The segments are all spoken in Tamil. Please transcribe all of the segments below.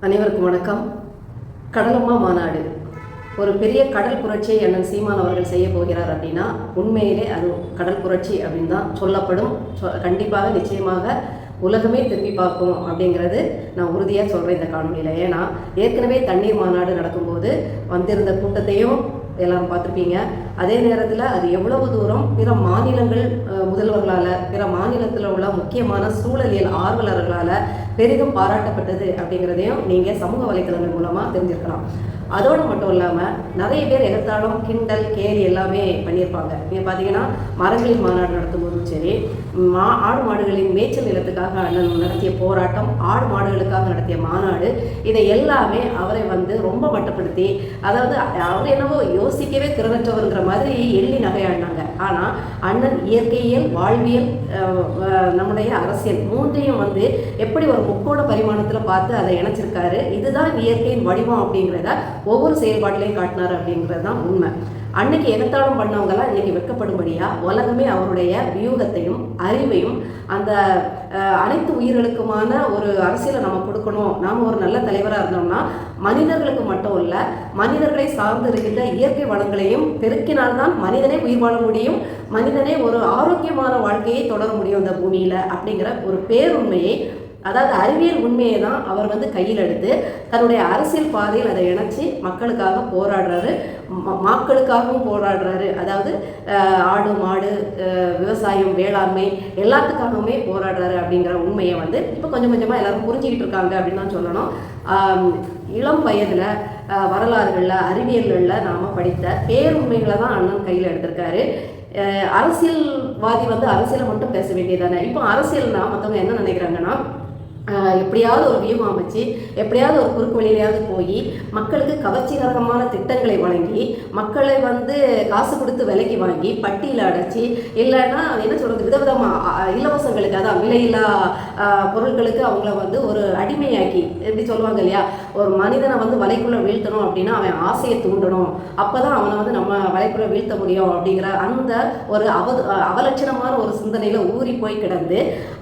அனைவருக்கும் வணக்கம். கடலம்மா மாநாடு. ஒரு பெரிய கடல் புரட்சியை அண்ணன் சீமான் அவர்கள் செய்ய போகிறார் அப்படின்னா உண்மையிலே அது கடல் புரட்சி அப்படின்னு தான் சொல்லப்படும். சொ- கண்டிப்பாக நிச்சயமாக உலகமே திரும்பி பார்க்கும் அப்படிங்கிறது நான் உறுதியாக சொல்கிறேன் இந்த காணொலியில் ஏன்னா ஏற்கனவே தண்ணீர் மாநாடு நடக்கும்போது வந்திருந்த கூட்டத்தையும் எல்லாரும் பார்த்துருப்பீங்க. அதே நேரத்தில் அது எவ்வளவு தூரம் பிற மாநிலங்கள் முதல்வர்களால் பிற மாநிலத்தில் உள்ள முக்கியமான சூழலியல் ஆர்வலர்களால் பெரிதும் பாராட்டப்பட்டது அப்படிங்கிறதையும் நீங்கள் சமூக வலைத்தளங்கள் மூலமாக தெரிஞ்சிருக்கலாம். அதோடு மட்டும் இல்லாமல் நிறைய பேர் எதிர்த்தாலும் கிண்டல் கேலி எல்லாமே பண்ணியிருப்பாங்க. நீங்கள் பார்த்தீங்கன்னா மரங்களின் மாநாடு நடத்தும்போதும் சரி மா ஆடு மாடுகளின் மேய்ச்சல் நிலத்துக்காக அண்ணன் நடத்திய போராட்டம் ஆடு மாடுகளுக்காக நடத்திய மாநாடு இதை எல்லாமே அவரை வந்து ரொம்ப மட்டப்படுத்தி அதாவது அவர் என்னவோ யோசிக்கவே திறனற்றவருங்கிற மாதிரி எள்ளி நகையாடினாங்க. ஆனால் அண்ணன் இயற்கையியல் வாழ்வியல் நம்முடைய அரசியல் மூன்றையும் வந்து எப்படி ஒரு முக்கோண பரிமாணத்தில் பார்த்து அதை இணைச்சிருக்காரு இதுதான் இயற்கையின் வடிவம் அப்படிங்கிறத ஒவ்வொரு செயல்பாட்டிலையும் காட்டினார் அப்படிங்கிறது தான் உண்மை. அன்னைக்கு எகத்தாளம் பண்ணவங்கெல்லாம் இன்னைக்கு வெட்கப்படும்படியா உலகமே அவருடைய வியூகத்தையும் அறிவையும் அந்த அனைத்து உயிர்களுக்குமான ஒரு அரசியலை நம்ம கொடுக்கணும். நாம் ஒரு நல்ல தலைவராக இருந்தோம்னா மனிதர்களுக்கு மட்டும் இல்லை மனிதர்களை சார்ந்து இருக்கின்ற இயற்கை வளங்களையும் பெருக்கினால்தான் மனிதனே உயிர் வாழ முடியும். மனிதனே ஒரு ஆரோக்கியமான வாழ்க்கையை தொடர முடியும் இந்த பூமியில் அப்படிங்கிற ஒரு பேருண்மையை அதாவது அறிவியல் உண்மையை தான் அவர் வந்து கையில் எடுத்து தன்னுடைய அரசியல் பாதையில் அதை இணைச்சி மக்களுக்காக போராடுறாரு ம- மக்களுக்காகவும் போராடுறாரு. அதாவது ஆடு மாடு விவசாயம் வேளாண்மை எல்லாத்துக்காகவுமே போராடுறாரு அப்படிங்கிற உண்மையை வந்து இப்போ கொஞ்சம் கொஞ்சமாக எல்லாரும் புரிஞ்சுக்கிட்டு இருக்காங்க அப்படின்னு தான் சொல்லணும். இளம் வயதில் வரலாறுகளில் அறிவியல்களில் நாம் படித்த பேருண்மைகளை தான் அண்ணன் கையில் எடுத்திருக்காரு. அரசியல்வாதி வந்து அரசியலை மட்டும் பேச வேண்டியதானே இப்போ அரசியல்னா மற்றவங்க என்ன நினைக்கிறாங்கன்னா எப்படியாவது ஒரு வியூகம் அமைச்சு எப்படியாவது ஒரு குறுக்கு வழியிலையாவது போய் மக்களுக்கு கவர்ச்சிகரமான திட்டங்களை வழங்கி மக்களை வந்து காசு கொடுத்து விலைக்கு வாங்கி பட்டியில் அடைச்சி இல்லைன்னா என்ன சொல்கிறது விதவிதமாக இலவசங்களுக்கு அதான் விலையில்லா பொருட்களுக்கு அவங்கள வந்து ஒரு அடிமையாக்கி எப்படி சொல்லுவாங்க இல்லையா ஒரு மனிதனை வந்து வலைக்குள்ளே வீழ்த்தணும் அப்படின்னா அவன் ஆசையை தூண்டணும். அப்போ தான் அவனை வந்து நம்ம வலைக்குள்ளே வீழ்த்த முடியும் அப்படிங்கிற அந்த ஒரு அவ அவலட்சணமான ஒரு சிந்தனையில் ஊறி போய் கிடந்து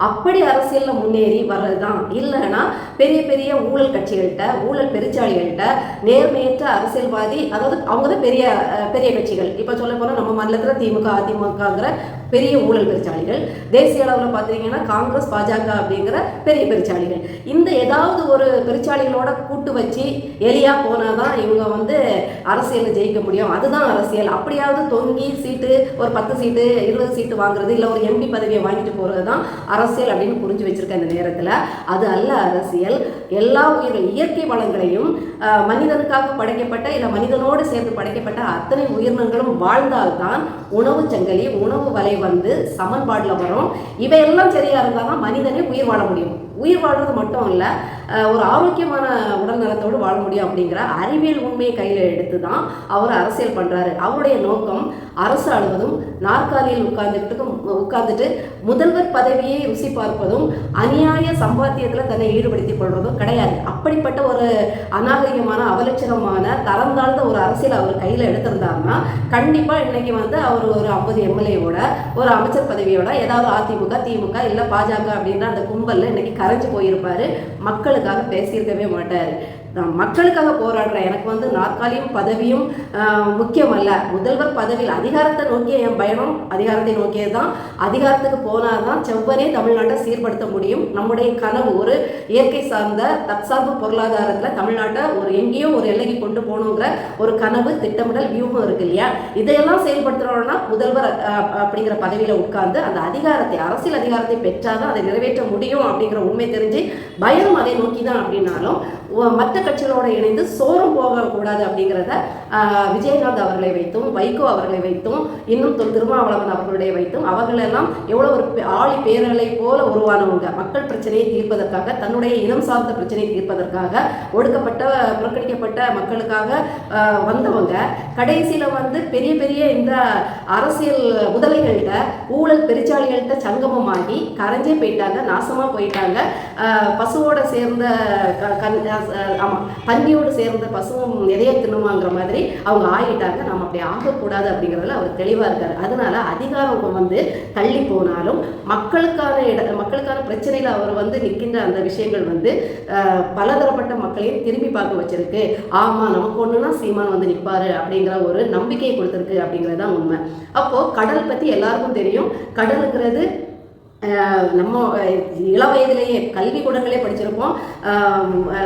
அப்படி அரசியலில் முன்னேறி வர்றது தான் இல்லைன்னா பெரிய பெரிய ஊழல் கட்சிகள்கிட்ட ஊழல் பெருச்சாளிகள்கிட்ட நேர்மையற்ற அரசியல்வாதி அதாவது அவங்க தான் பெரிய பெரிய கட்சிகள். இப்போ சொல்ல போனால் நம்ம மாநிலத்தில் திமுக அதிமுகங்கிற பெரிய ஊழல் பெருச்சாளிகள் தேசிய அளவில் பார்த்தீங்கன்னா காங்கிரஸ் பாஜக அப்படிங்கிற பெரிய பெருச்சாளிகள் இந்த ஏதாவது ஒரு பெருச்சாளிகளோட கூட்டு வச்சு எலியா போனால் தான் இவங்க வந்து அரசியலில் ஜெயிக்க முடியும். அதுதான் அரசியல். அப்படியாவது தொங்கி சீட்டு ஒரு பத்து சீட்டு இருபது சீட்டு வாங்குறது இல்லை ஒரு எம்பி பதவியை வாங்கிட்டு போகிறது தான் அரசியல் அப்படின்னு புரிஞ்சு வச்சுருக்க இந்த நேரத்தில். அது அல்ல அரசியல். எல்லா உயிர் இயற்கை வளங்களையும் ஆஹ், மனிதனுக்காக படைக்கப்பட்ட இல்லை மனிதனோடு சேர்ந்து படைக்கப்பட்ட அத்தனை உயிரினங்களும் வாழ்ந்தால்தான் உணவு சங்கிலி உணவு வலை வந்து சமன்பாடில் வரும். இவையெல்லாம் சரியா இருந்தால் தான் மனிதனே உயிர் வாழ முடியும். உயிர் வாழ்றது மட்டும் இல்லை ஒரு ஆரோக்கியமான உடல் நலத்தோடு வாழ முடியும் அப்படிங்கிற அறிவியல் உண்மையை கையில் எடுத்து தான் அவர் அரசியல் பண்ணுறாரு அவருடைய நோக்கம் அரசு ஆளுவதும் நாற்காலியில் உட்கார்ந்துட்டு உட்கார்ந்துட்டு முதல்வர் பதவியை ருசி பார்ப்பதும் அநியாய சம்பாத்தியத்தில் தன்னை ஈடுபடுத்திக் கொள்வதும் கிடையாது. அப்படிப்பட்ட ஒரு அநாகரிகமான அவலட்சணமான தரம் தாழ்ந்த ஒரு அரசியல் அவர் கையில் எடுத்திருந்தாருன்னா கண்டிப்பாக இன்னைக்கு வந்து அவர் ஒரு ஐம்பது எம்எல்ஏவோட ஒரு அமைச்சர் பதவியோட ஏதாவது அதிமுக திமுக இல்லை பாஜக அப்படின்ற அந்த கும்பலில் இன்னைக்கு கரைஞ்சு போயிருப்பாரு. மக்களுக்காக பேசியிருக்கவே மாட்டார். நான் மக்களுக்காக போராடுறேன் எனக்கு வந்து நாற்காலியும் பதவியும் முக்கியமல்ல. முக்கியம் அல்ல முதல்வர் பதவியில் அதிகாரத்தை நோக்கிய என் பயணம் அதிகாரத்தை நோக்கியது தான் அதிகாரத்துக்கு போனால் தான் செவ்வனே தமிழ்நாட்டை சீர்படுத்த முடியும். நம்முடைய கனவு ஒரு இயற்கை சார்ந்த தற்சார்பு பொருளாதாரத்தில் தமிழ்நாட்டை ஒரு எங்கேயோ ஒரு எல்லைக்கு கொண்டு போகணுங்கிற ஒரு கனவு திட்டமிடல் வியூகம் இருக்கு இல்லையா? இதையெல்லாம் செயல்படுத்துகிறோம்னா முதல்வர் அப்படிங்கிற பதவியில் உட்கார்ந்து அந்த அதிகாரத்தை அரசியல் அதிகாரத்தை பெற்றாதான் அதை நிறைவேற்ற முடியும் அப்படிங்கிற உண்மை தெரிஞ்சு பயம் அதை நோக்கி தான் அப்படின்னாலும் மற்ற கட்சிகளோடு இணைந்து சோரம் போகக்கூடாது அப்படிங்கிறத விஜயகாந்த் அவர்களை வைத்தும் வைகோ அவர்களை வைத்தும் இன்னும் தொல் திருமாவளவன் அவர்களுடைய வைத்தும் அவர்களெல்லாம் எவ்வளோ ஒரு பெ- ஆழி பேரலை போல உருவானவங்க. மக்கள் பிரச்சனையை தீர்ப்பதற்காக தன்னுடைய இனம் சார்ந்த பிரச்சனையை தீர்ப்பதற்காக ஒடுக்கப்பட்ட புறக்கணிக்கப்பட்ட மக்களுக்காக வந்தவங்க கடைசியில் வந்து பெரிய பெரிய இந்த அரசியல் முதலைகள்கிட்ட ஊழல் பெருச்சாளிகள்கிட்ட சங்கமமாகி கரைஞ்சே போயிட்டாங்க நாசமாக போயிட்டாங்க. பசுவோட சேர்ந்த க- கண் ஆமாம் பன்னியோடு சேர்ந்த பசுவும் நிறைய தின்னுமாங்கிற மாதிரி அவங்க ஆகிட்டாங்க நம்ம அப்படி ஆகக்கூடாது அப்படிங்கிறதுல அவர் தெளிவாக இருக்கார். அதனால அதிகாரம் வந்து தள்ளி போனாலும் மக்களுக்கான இட மக்களுக்கான பிரச்சனையில் அவர் வந்து நிற்கின்ற அந்த விஷயங்கள் வந்து பலதரப்பட்ட மக்களையும் திரும்பி பார்க்க வச்சிருக்கு. ஆமாம் நமக்கு ஒன்றுனா சீமான் வந்து நிற்பாரு அப்படிங்கிற ஒரு நம்பிக்கையை கொடுத்துருக்கு அப்படிங்கிறது தான் உண்மை. அப்போது கடல் பற்றி எல்லாருக்கும் தெரியும். கடலுங்கிறது நம்ம இள வயதிலேயே கல்வி கூடங்களே படிச்சிருப்போம்.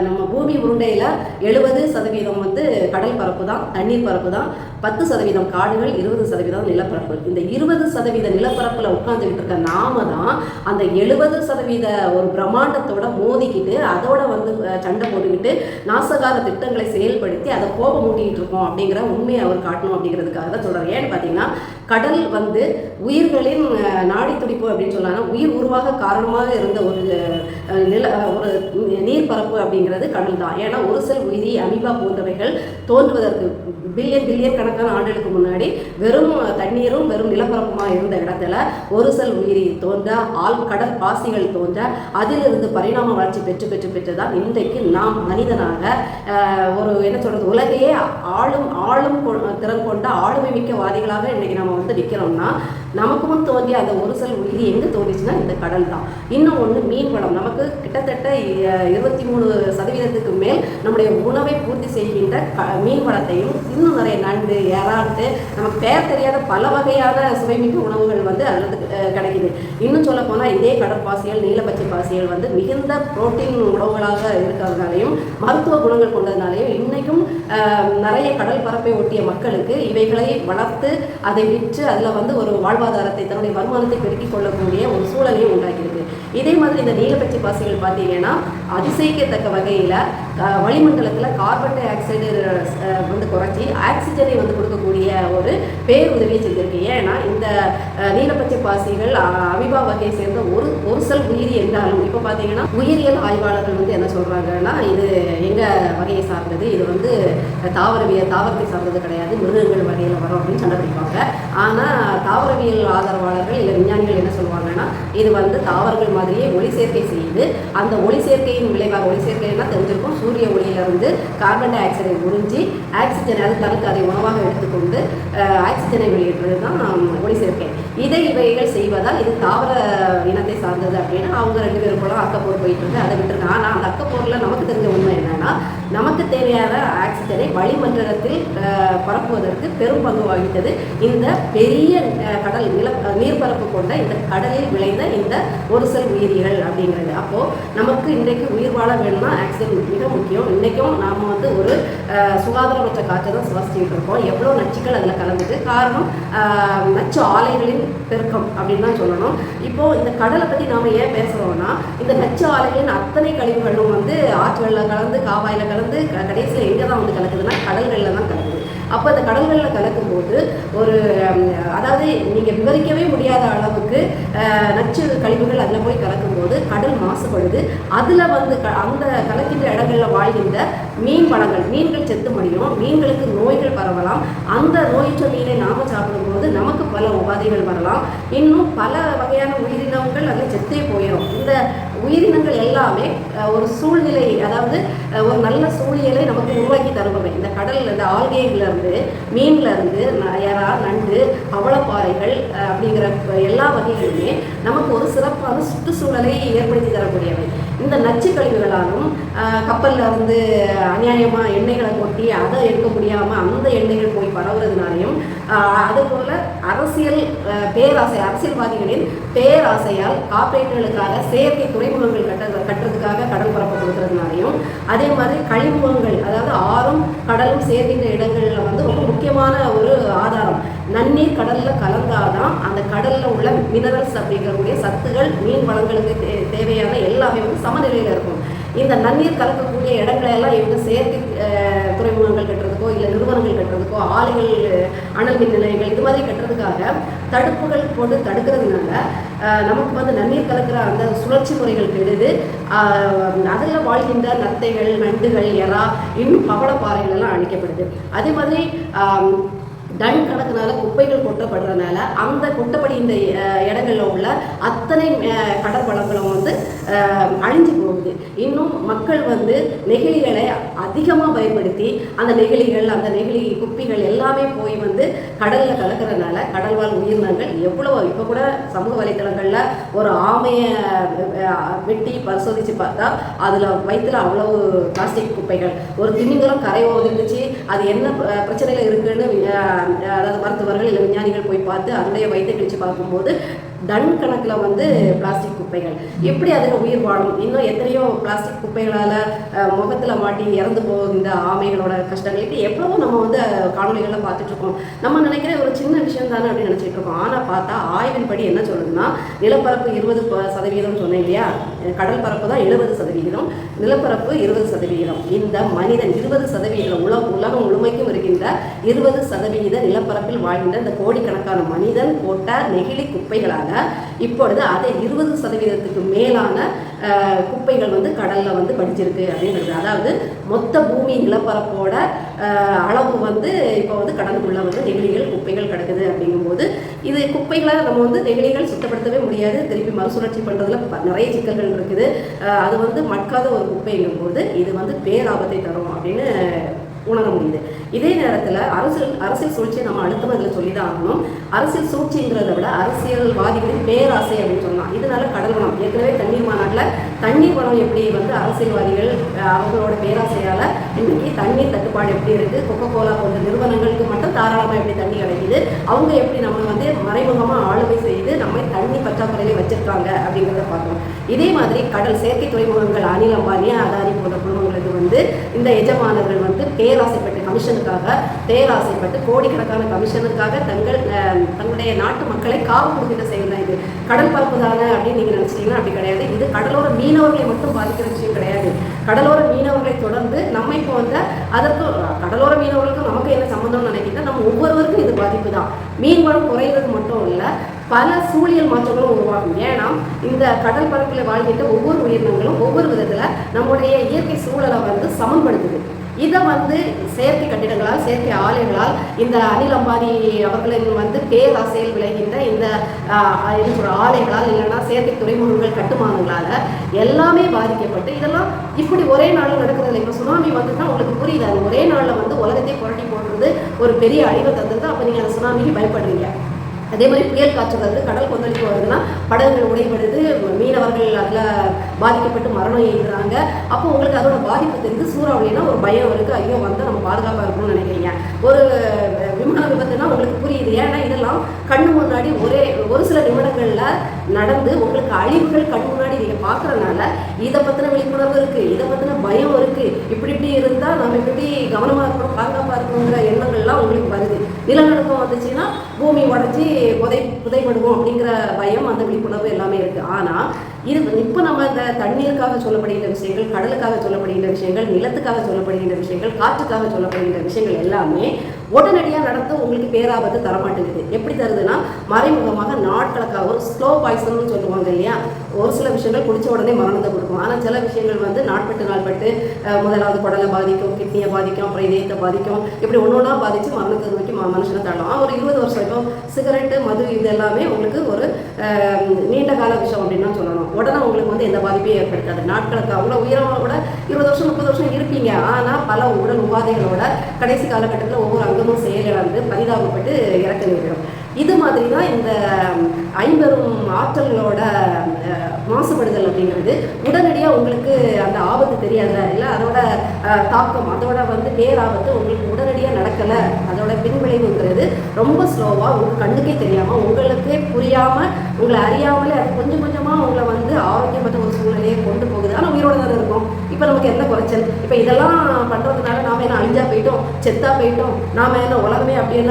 நம்ம பூமி உருண்டையில் எழுபது சதவீதம் வந்து கடல் பரப்பு தான் தண்ணீர் பரப்பு தான். பத்து சதவீதம் காடுகள் இருபது சதவீதம் நிலப்பரப்பு இந்த இருபது சதவீத நிலப்பரப்பில் உட்காந்துக்கிட்டு இருக்க நாம தான் அந்த எழுபது சதவீத ஒரு பிரம்மாண்டத்தோட மோதிக்கிட்டு அதோட வந்து சண்டை போட்டுக்கிட்டு நாசகார திட்டங்களை செயல்படுத்தி அதை கோபம் மூட்டிக்கிட்டு இருக்கோம் அப்படிங்கிற உண்மையை அவர் காட்டணும் அப்படிங்கிறதுக்காக தான் சொல்கிறார் ஏன்னு பார்த்தீங்கன்னா கடல் வந்து உயிர்களின் நாடி துடிப்பு அப்படின்னு சொல்லலாம் உயிர் உருவாக காரணமாக இருந்த ஒரு நில ஒரு நீர்ப்பரப்பு அப்படிங்கிறது கடல் தான். ஏன்னா ஒரு சில உயிரி அமீபா போன்றவைகள் தோன்றுவதற்கு பில்லியன் பில்லியன் கணக்கு கணக்கான ஆண்டுகளுக்கு முன்னாடி வெறும் தண்ணீரும் வெறும் நிலப்பரப்புமா இருந்த இடத்துல ஒரு செல் உயிரி தோன்ற ஆள் கடல் பாசிகள் தோன்ற அதிலிருந்து பரிணாம வளர்ச்சி பெற்று பெற்று பெற்று தான் இன்றைக்கு நாம் மனிதனாக ஒரு என்ன சொல்றது உலகையே ஆளும் ஆளும் கொ- திறன் கொண்ட ஆளுமை மிக்க வாதிகளாக இன்னைக்கு நம்ம வந்து நிற்கிறோம்னா நமக்கு முன் தோன்றிய அந்த ஒரு உயிரி எங்கே தோன்றிச்சுன்னா இந்த கடல் தான். இன்னும் ஒன்று மீன் வளம். நமக்கு கிட்டத்தட்ட இருபத்தி மூணு சதவீதத்துக்கு மேல் நம்முடைய உணவை பூர்த்தி செய்கின்ற க மீன் வளத்தையும் இன்னும் நிறைய நண்டு எறாட்டு நமக்கு பெயர் தெரியாத பல வகையான சுவைமிக்க உணவுகள் வந்து அதில் கிடைக்குது. இன்னும் சொல்ல போனால் இதே கடற்பாசிகள் நீலப்பச்சை பாசிகள் வந்து மிகுந்த புரோட்டீன் உணவுகளாக இருக்கிறதுனாலையும் மருத்துவ குணங்கள் கொண்டதுனாலையும் இன்னைக்கும் நிறைய கடல் பரப்பை ஒட்டிய மக்களுக்கு இவைகளை வளர்த்து அதை விற்று அதில் வந்து ஒரு வாழ்வாதாரத்தை தன்னுடைய வருமானத்தை பெருக்கிக் கொள்ளக்கூடிய ஒரு சூழலையும் உண்டாக்கியிருக்கு. இதே மாதிரி இந்த நீலப்பச்சை பாசிகள் பார்த்தீங்கன்னா அதிசயிக்கத்தக்க வகையில் வளிமண்டலத்தில் கார்பன் டை ஆக்சைடு வந்து குறைச்சி ஆக்சிஜனை வந்து கொடுக்கக்கூடிய ஒரு பேருதவியை செஞ்சுருக்கு. ஏன்னா இந்த நீலப்பச்சை பாசிகள் அஹ், அமிபா வகையை சேர்ந்த ஒரு ஒரு செல் உயிரி என்றாலும் இப்போ பார்த்தீங்கன்னா உயிரியல் ஆய்வாளர்கள் வந்து என்ன சொல்கிறாங்கன்னா இது எங்கள் வகையை சார்ந்தது? இது வந்து தாவரவியல் தாவரத்தை சார்ந்தது கிடையாது. மிருகங்கள் வகையில் வரும் அப்படின்னு கண்டுபிடிப்பாங்க. ஆனால் தாவரவியல் ஆதரவாளர்கள் இல்லை விஞ்ஞானிகள் என்ன சொல்லுவாங்கன்னா இது வந்து தாவரங்கள் மாதிரியே ஒளி சேர்க்கை செய்யுது. அந்த ஒளி சேர்க்கையின் விளைவாக ஒளி சேர்க்கைன்னா தெரிஞ்சிருக்கும். சூரிய ஒளியிலிருந்து கார்பன் டை ஆக்சைடை உறிஞ்சி ஆக்சிஜன் அது தனக்கு அதை உணவாக எடுத்துக்கொண்டு ஆக்சிஜனை வெளியிடுறது தான் ஒளி சேர்க்கை இதை இவைகள் செய்வதால் இது தாவர இனத்தை சார்ந்தது அப்படின்னா அவங்க ரெண்டு பேரும் போல அக்கப்போர் போயிட்டு இருந்து அதை விட்டுருங்க. ஆனால் அந்த அக்கப்போரில் நமக்கு தெரிஞ்ச உண்மை என்னன்னா நமக்கு தேவையான ஆக்சிஜனை வளிமண்டலத்தில் பரப்புவதற்கு பெரும் பங்கு வகித்தது இந்த பெரிய கடல் நில நீர்பரப்பு கொண்ட இந்த கடலில் விளைந்த இந்த ஒரு செல் உயிரிகள் அப்படிங்கிறது. அப்போது நமக்கு இன்றைக்கு உயிர் வாழ வேணும்னா ஆக்சிஜன் மிக முக்கியம். இன்றைக்கும் நாம் வந்து ஒரு சுகாதாரமற்ற காற்றை தான் சுவாசிச்சுட்டு இருக்கோம். எவ்வளோ நச்சுக்கள் அதில் கலந்துட்டு காரணம் நச்சு ஆலைகளின் பெருக்கம் அப்படின்னு தான் சொல்லணும். இப்போ இந்த கடலை பற்றி நாம் ஏன் பேசுகிறோம்னா இந்த நச்சு ஆலைகளின் அத்தனை கழிவுகளும் வந்து ஆற்றுகளில் கலந்து காவாயில் கலந்து கடைசியில் எங்கே தான் வந்து கலக்குதுன்னா கடல்களில் தான் கலக்குது. அப்போ அந்த கடல்களில் கலக்கும்போது ஒரு அதாவது நீங்கள் விவரிக்கவே முடியாத அளவுக்கு நச்சு கழிவுகள் அதில் போய் கலக்கும்போது கடல் மாசுபடுது. அதில் வந்து க அந்த கலக்கின்ற இடங்களில் வாழ்கின்ற மீன் வளங்கள் மீன்கள் செத்து முடியும் மீன்களுக்கு நோய்கள் பரவலாம். அந்த நோயற்ற மீனை நாம் சாப்பிடும்போது நமக்கு பல உபாதைகள் வரலாம். இன்னும் பல வகையான உயிரினங்கள் அதில் செத்தே போயிடும் இந்த உயிரினங்கள் எல்லாமே ஒரு சூழ்நிலை அதாவது ஒரு நல்ல சூழ்நிலை நமக்கு உருவாக்கி தருபவை. இந்த கடல் இந்த ஆல்கேல இருந்து மீன்ல இருந்து ந- நண்டு அவளப்பாறைகள் அப்படிங்கிற எல்லா வகைகளுமே நமக்கு ஒரு சிறப்பான சுற்றுச்சூழலை ஏற்படுத்தி தரக்கூடியவை. இந்த நச்சு கழிவுகளாலும் கப்பலில் இருந்து அநியாயமாக எண்ணெய்களை கொட்டி அதை எடுக்க முடியாமல் அந்த எண்ணெய்கள் போய் பரவுறதுனாலையும் அதுபோல் அரசியல் பேராசை அரசியல்வாதிகளின் பேராசையால் கார்ப்பரேட்டுகளுக்காக செயற்கை துறைமுகங்கள் கட்ட கட்டுறதுக்காக கடல் பரப்ப கொடுக்கறதுனாலையும் அதே மாதிரி கழிமுகங்கள் அதாவது ஆறும் கடலும் சேர்க்கின்ற இடங்களில் வந்து ரொம்ப முக்கியமான ஒரு ஆதாரம். நன்னீர் கடல்ல கலந்தாதான் அந்த கடல்ல உள்ள மினரல்ஸ் அப்படிங்கக்கூடிய சத்துகள் மீன் வளங்களுக்கு தே- தேவையான எல்லாமே வந்து சமநிலையில இருக்கும். இந்த நன்னீர் கலக்கக்கூடிய இடங்களை எல்லாம் இவங்க செயற்கை துறைமுகங்கள் கட்டுறதுக்கோ இல்லை நிறுவனங்கள் கட்டுறதுக்கோ ஆலைகள் அனல் மின் நிலையங்கள் இது மாதிரி கட்டுறதுக்காக தடுப்புகள் போட்டு தடுக்கிறதுனால நமக்கு வந்து நன்னீர் கலக்கிற அந்த சுழற்சி முறைகள் கெடுது. அதில் வாழ்கின்ற நத்தைகள் நண்டுகள் எறா இன்னும் பவளப்பாறைகள் எல்லாம் அழிக்கப்படுது. அதே மாதிரி டன் கணக்குனால குப்பைகள் கொட்டப்படுறதுனால அந்த கொட்டப்படுகின்ற இந்த இடங்கள்ல உள்ள அத்தனை அஹ், கடல் வந்து அழிஞ்சு போகுது. இன்னும் மக்கள் வந்து நெகிழிகளை அதிகமாக பயன்படுத்தி அந்த நெகிழிகள் அந்த நெகிழி குப்பிகள் எல்லாமே போய் வந்து கடலில் கலக்கிறதுனால கடல்வாழ் உயிரினங்கள் எவ்வளோ இப்போ கூட சமூக வலைத்தளங்களில் ஒரு ஆமையை வெட்டி பரிசோதிச்சு பார்த்தா அதில் வயிற்றுல அவ்வளவு பிளாஸ்டிக் குப்பைகள். ஒரு திமிங்கலம் கரை ஓதுந்துச்சு அது என்ன பிரச்சனையில் இருக்குன்னு அதாவது மருத்துவர்கள் இல்லை விஞ்ஞானிகள் போய் பார்த்து அதனுடைய வயிற்றை கிழிச்சு பார்க்கும்போது டன் கணக்கில் வந்து பிளாஸ்டிக் குப்பைகள். எப்படி அதில் உயிர் வாழும்? இன்னும் எத்தனையோ பிளாஸ்டிக் குப்பைகளால் முகத்தில் மாட்டி இறந்து போகின்ற ஆமைகளோட கஷ்டங்கள் இப்படி எவ்வளவோ நம்ம வந்து காணொலிகளில் பார்த்துட்ருக்கோம். நம்ம நினைக்கிற ஒரு சின்ன விஷயம் தானே அப்படின்னு நினச்சிட்டு இருக்கோம். ஆனால் பார்த்தா ஆய்வின்படி என்ன சொல்லுதுன்னா நிலப்பரப்பு இருபது சதவீதம் சொன்னேன் இல்லையா? கடல் பரப்பு தான் எழுபது சதவீதம் நிலப்பரப்பு இருபது சதவீதம் இந்த மனிதன் இருபது சதவீதம் உலக உலகம் முழுமைக்கும் இருக்கின்ற இருபது சதவீத நிலப்பரப்பில் வாழ்கின்ற இந்த கோடிக்கணக்கான மனிதன் போட்ட நெகிழி குப்பைகளாக இப்பொழுது அதை இருபது சதவீதத்துக்கு மேலான குப்பைகள் வந்து கடல்ல வந்து படிச்சிருக்கு அப்படின்றது. அதாவது மொத்த பூமி நிலப்பரப்போட அளவு வந்து இப்போ வந்து கடலுக்குள்ள வந்து நெகிழிகள் குப்பைகள் கிடக்குது அப்படிங்கும்போது இது குப்பைகளை நம்ம வந்து நெகிழிகள் சுத்தப்படுத்தவே முடியாது. திருப்பி மறுசுழற்சி பண்றதுல நிறைய சிக்கல்கள் இருக்குது. அது வந்து மட்காத ஒரு குப்பைங்கும் போது இது வந்து பேராபத்தை தரும் அப்படின்னு உணர முடியுது. இதே நேரத்தில் அரசியல் அரசியல் சூழ்ச்சியை நம்ம அழுத்தமாக இதில் சொல்லி தான் ஆகணும். அரசியல் சூழ்ச்சிங்கிறத விட அரசியல்வாதிகளின் பேராசை அப்படின்னு சொல்லலாம். இதனால கடல் வளம் ஏற்கனவே தண்ணீர் மாநாட்டில் தண்ணீர் வளம் எப்படி வந்து அரசியல்வாதிகள் அவங்களோட பேராசையால் தண்ணீர் தட்டுப்பாடு எப்படி இருக்குது கொக்கோ கோலா போன்ற நிறுவனங்களுக்கு மட்டும் தாராளமாக எப்படி தண்ணி கிடைக்குது? அவங்க எப்படி நம்ம வந்து மறைமுகமாக ஆளுமை செய்து நம்ம தண்ணி பற்றாக்குறையில வச்சிருக்காங்க அப்படிங்கிறத பார்க்கணும். இதே மாதிரி கடல் செயற்கை துறைமுகங்கள் அனில் அம்பானி அதானி போன்ற குடும்பங்களுக்கு வந்து இந்த எஜமானர்கள் வந்து பேராசைப்பட்டு கமிஷனுக்காக பேராசைப்பட்டு கோடிக்கணக்கான கமிஷனுக்காக தங்கள் தங்களுடைய நாட்டு மக்களை காவு கொடுக்கின்ற செயல் தான் இது. கடல் பரப்பு தானே அப்படின்னு நீங்கள் நினச்சிட்டீங்கன்னா அப்படி கிடையாது. இது கடலோர மீனவர்களை மட்டும் பாதிக்கிற விஷயம் கிடையாது. கடலோர மீனவர்களை தொடர்ந்து நம்ம இப்போ வந்து அதற்கு கடலோர மீனவர்களுக்கும் நமக்கு என்ன சம்மந்தம்னு நினைக்கிட்டா நம்ம ஒவ்வொருவருக்கும் இது பாதிப்பு தான். மீன் வளம் குறையிறது மட்டும் இல்லை பல சூழியல் மாற்றங்களும் உருவாகும். ஏன்னா இந்த கடல் பரப்பில் வாழ்கின்ற ஒவ்வொரு உயிரினங்களும் ஒவ்வொரு விதத்தில் நம்முடைய இயற்கை சூழலை வந்து சமன்படுத்துது. இதை வந்து செயற்கை கட்டிடங்களால் செயற்கை ஆலைகளால் இந்த அனில் அம்பானி அவர்களின் வந்து பேராசையில் விளைகின்ற இந்த ஆஹ், ஆலைகளால் இல்லைன்னா செயற்கை துறைமுகங்கள் கட்டுமானங்களால் எல்லாமே பாதிக்கப்பட்டு இதெல்லாம் இப்படி ஒரே நாளில் நடக்கிறது இப்போ சுனாமி வந்துன்னா உங்களுக்கு புரியுது. அது ஒரே நாளில் வந்து உலகத்தை புரட்டி போடுறது ஒரு பெரிய அழிவை தந்தது. அப்போ நீங்கள் அந்த சுனாமிக்கு பயப்படுறீங்க. அதே மாதிரி புயல் காற்று வருது கடல் கொந்தளிப்பு வருதுன்னா படகுகள் உடைபடுது மீனவர்கள் அதில் பாதிக்கப்பட்டு மரணம் எழுதுறாங்க அப்போ உங்களுக்கு அதோட பாதிப்பு தெரிஞ்சு சூறாவளினா ஒரு பயம் இருக்குது ஐயோ வந்தால் நம்ம பாதுகாப்பாக இருக்கணும்னு நினைக்கிறீங்க. ஒரு விமான விபத்துனா உங்களுக்கு புரியுது. ஏன்னா இதெல்லாம் கண்ணு முன்னாடி ஒரே ஒரு சில நிமிடங்களில் நடந்து உங்களுக்கு அழிவுகள் கண் முன்னாடி நீங்கள் பார்க்குறதுனால இதை பற்றின விழிப்புணர்வு இருக்குது இதை பற்றின பயம் இருக்குது இப்படி இப்படி இருந்தால் நம்ம இப்படி கவனமாக இருக்கணும் பாதுகாப்பாக இருக்கணுங்கிற நிலநடுக்கம் வந்துச்சுன்னா பூமி உடச்சி புதை புதைப்படுவோம் அப்படிங்கிற பயம் அந்த விழிப்புணர்வு எல்லாமே இருக்குது ஆனால் இது இப்போ நம்ம இந்த தண்ணீருக்காக சொல்லப்படுகின்ற விஷயங்கள் கடலுக்காக சொல்லப்படுகின்ற விஷயங்கள் நிலத்துக்காக சொல்லப்படுகின்ற விஷயங்கள் காற்றுக்காக சொல்லப்படுகின்ற விஷயங்கள் எல்லாமே உடனடியாக நடந்து உங்களுக்கு பேராபத்து தரமாட்டேங்குது. எப்படி தருதுன்னா மறைமுகமாக நாட்களுக்காக ஒரு ஸ்லோ பாய்சன் சொல்லுவாங்க இல்லையா? ஒரு சில விஷயங்கள் குடிச்ச உடனே மரணத்தை கொடுக்கும். ஆனால் சில விஷயங்கள் வந்து நாட்பட்டு நாள்பட்டு முதலாவது குடலை பாதிக்கும் கிட்னியை பாதிக்கும் அப்புறம் இதயத்தை பாதிக்கும். இப்படி ஒன்று ஒன்றா பாதித்து மரணத்தை நோக்கி மனுஷனை தள்ளும் ஒரு இருபது வருஷம் இப்போ சிகரெட்டு மது இது எல்லாமே உங்களுக்கு ஒரு நீண்ட கால விஷயம் அப்படின்னு சொல்லணும். உடனே உங்களுக்கு வந்து எந்த பாதிப்பையும் ஏற்படுத்தாது. நாட்களுக்கு அவ்வளோ உயரமாக கூட இருபது வருஷம் முப்பது வருஷம் இருப்பீங்க. ஆனால் பல உடல் உபாதைகளோட கடைசி காலகட்டத்தில் ஒவ்வொரு அங்கமும் செயலிழந்து பரிதாபப்பட்டு இறக்க நேரிடும். இது மாதிரி தான் இந்த ஐம்பெரும் ஆற்றல்களோட மாசுபடுதல் அப்படிங்கிறது உடனடியாக உங்களுக்கு அந்த ஆபத்து தெரியாதுல இல்லை அதோட தாக்கம் அதோட வந்து பேராபத்து உங்களுக்கு உடனடியாக நடக்கலை அதோட பின்விளைவுங்கிறது ரொம்ப ஸ்லோவாக உங்கள் கண்ணுக்கே தெரியாமல் உங்களுக்கே புரியாமல் உங்களை அறியாமலே அது கொஞ்சம் கொஞ்சமாக உங்களை வந்து ஆரோக்கியமற்ற ஒரு சூழ்நிலையை கொண்டு போகுது. ஆனால் உயிரோட தானே இருக்கும். இப்போ நமக்கு என்ன குறைச்சல்? இப்போ இதெல்லாம் பண்ணுறதுனால நாம் என்ன அழிஞ்சா போயிட்டோம்? செத்தா போயிட்டோம். நாம என்ன உலகமே அப்படியே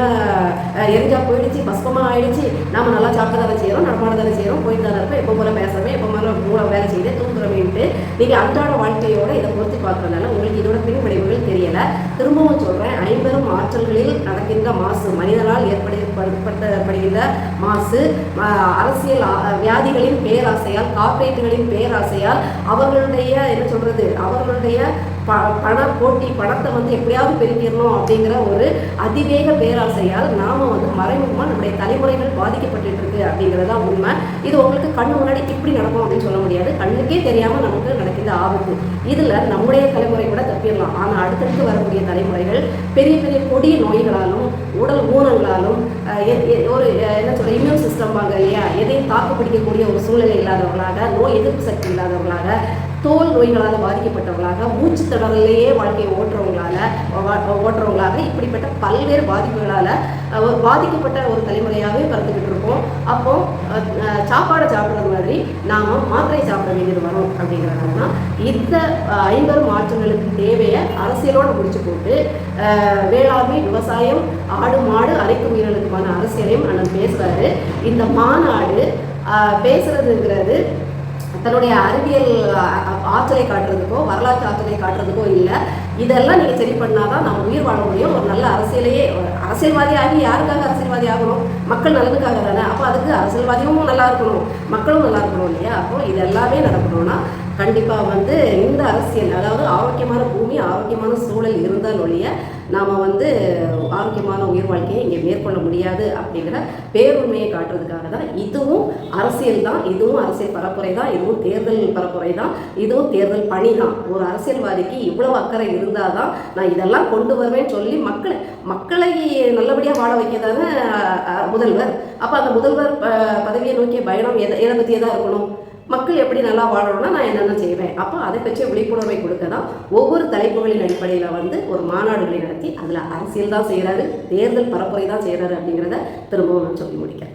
எரிஞ்சா போயிடுச்சு? பஸ்பமாக ஆயிடுச்சு நம்ம நல்லா சாப்பிட்டு தானே செய்கிறோம் நடமாட தானே செய்கிறோம் போயிட்டு தானே இருப்போம். எப்போ போல பேசுறோமே எப்போ போல மூளை வேலை செய்யுது தூங்குறமேன்ட்டு நீங்கள் அன்றாட வாழ்க்கையோட இதை பொறுத்து பார்க்கறதுனால உங்களுக்கு இதோட பின்விளைவுகள் தெரியலை. திரும்பவும் சொல்கிறேன் ஐம்பெரும் ஆற்றல்களில் நடக்கின்ற மாசு மனிதனால் ஏற்படுத்தப்படுகின்ற மாசு அரசியல் வியாதிகளின் பேராசையால் கார்பரேட்டுகளின் பேராசையால் அவர்களுடைய என்ன சொல்கிறது அவர்களுடைய ப பண போட்டி பணத்தை வந்து எப்படியாவது பெருக்கிடணும் அப்படிங்கிற ஒரு அதிவேக பேராசையால் நாம் வந்து மறைமுகமாக நம்முடைய தலைமுறைகள் பாதிக்கப்பட்டு இருக்கு அப்படிங்கிறது தான் உண்மை. இது உங்களுக்கு கண்ணு முன்னாடி இப்படி நடக்கும் அப்படின்னு சொல்ல முடியாது. கண்ணுக்கே தெரியாமல் நமக்கு நடக்கிற ஆபத்து. இதில் நம்முடைய தலைமுறை கூட தப்பிடலாம். ஆனால் அடுத்தடுத்து வரக்கூடிய தலைமுறைகள் பெரிய பெரிய கொடிய நோய்களாலும் உடல் ஊனங்களாலும் ஒரு என்ன சொல்ற இம்யூன் சிஸ்டம் வாங்க இல்லையா எதையும் தாக்கு பிடிக்கக்கூடிய ஒரு சூழ்நிலை இல்லாதவர்களாக நோய் எதிர்ப்பு சக்தி இல்லாதவர்களாக தோல் நோய்களால் பாதிக்கப்பட்டவர்களாக மூச்சு திணறலையே வாழ்க்கையை ஓட்டுறவங்களால ஓட்டுறவங்களாக இப்படிப்பட்ட பல்வேறு பாதிப்புகளால் பாதிக்கப்பட்ட ஒரு தலைமுறையாகவே பிறந்துக்கிட்டு இருக்கோம். அப்போ சாப்பாடு சாப்பாடை சாப்பிட்றது மாதிரி நாம் மாத்திரை சாப்பிட வேண்டியது வரும் அப்படிங்கிறதுனா இந்த அஹ், ஐம்பெரும் மாற்றங்களுக்கு தேவையை அரசியலோடு முடிச்சு போட்டு வேளாண்மை விவசாயம் ஆடு மாடு அனைத்து உயிர்களுக்குமான அரசியலையும் அண்ணன் பேசுகிறாரு இந்த மாநாடு பேசுறதுங்கிறது தன்னுடைய அறிவியல் ஆற்றலை காட்டுறதுக்கோ வரலாற்று ஆற்றலை காட்டுறதுக்கோ இல்லை. இதெல்லாம் நீங்கள் சரி பண்ணாதான் நம்ம உயிர் வாழ முடியும். ஒரு நல்ல அரசியலையே ஒரு அரசியல்வாதி ஆகி யாருக்காக அரசியல்வாதி ஆகணும்? மக்கள் நலனுக்காக தானே. அப்போ அதுக்கு அரசியல்வாதியும் நல்லா இருக்கணும். மக்களும் நல்லா இருக்கணும் இல்லையா? அப்போ இது எல்லாமே நடக்கணும்னா கண்டிப்பாக வந்து இந்த அரசியல் அதாவது ஆரோக்கியமான பூமி ஆரோக்கியமான சூழல் இருந்தால் ஒழிய நாம் வந்து ஆரோக்கியமான உயிர் வாழ்க்கையை இங்கே மேற்கொள்ள முடியாது அப்படிங்கிற பேருண்மையை காட்டுறதுக்காக தான் இதுவும் அரசியல் தான் இதுவும் அரசியல் பரப்புரை தான் இதுவும் தேர்தல் பரப்புரை தான் இதுவும் தேர்தல் பணி தான். ஒரு அரசியல்வாதிக்கு இவ்வளவு அக்கறை இருந்தால் தான் நான் இதெல்லாம் கொண்டு வருவேன்னு சொல்லி மக்களை மக்களை நல்லபடியாக வாழ வைக்கிறதான முதல்வர். அப்போ அந்த முதல்வர் ப- பதவியை நோக்கிய பயணம் எதை எதை பற்றியே தான் இருக்கணும்? மக்கள் எப்படி நல்லா வாழணும்னா நான் என்னென்ன செய்வேன்? அப்போ அதை பற்றி விழிப்புணர்வை கொடுக்க தான் ஒவ்வொரு தலைப்புகளின் அடிப்படையில் வந்து ஒரு மாநாடுகளை நடத்தி அதில் அரசியல் தான் செய்கிறாரு தேர்தல் பரப்புரை தான் செய்கிறாரு அப்படிங்கிறத திரும்பவும் நான் சொல்லி முடிக்கிறேன்.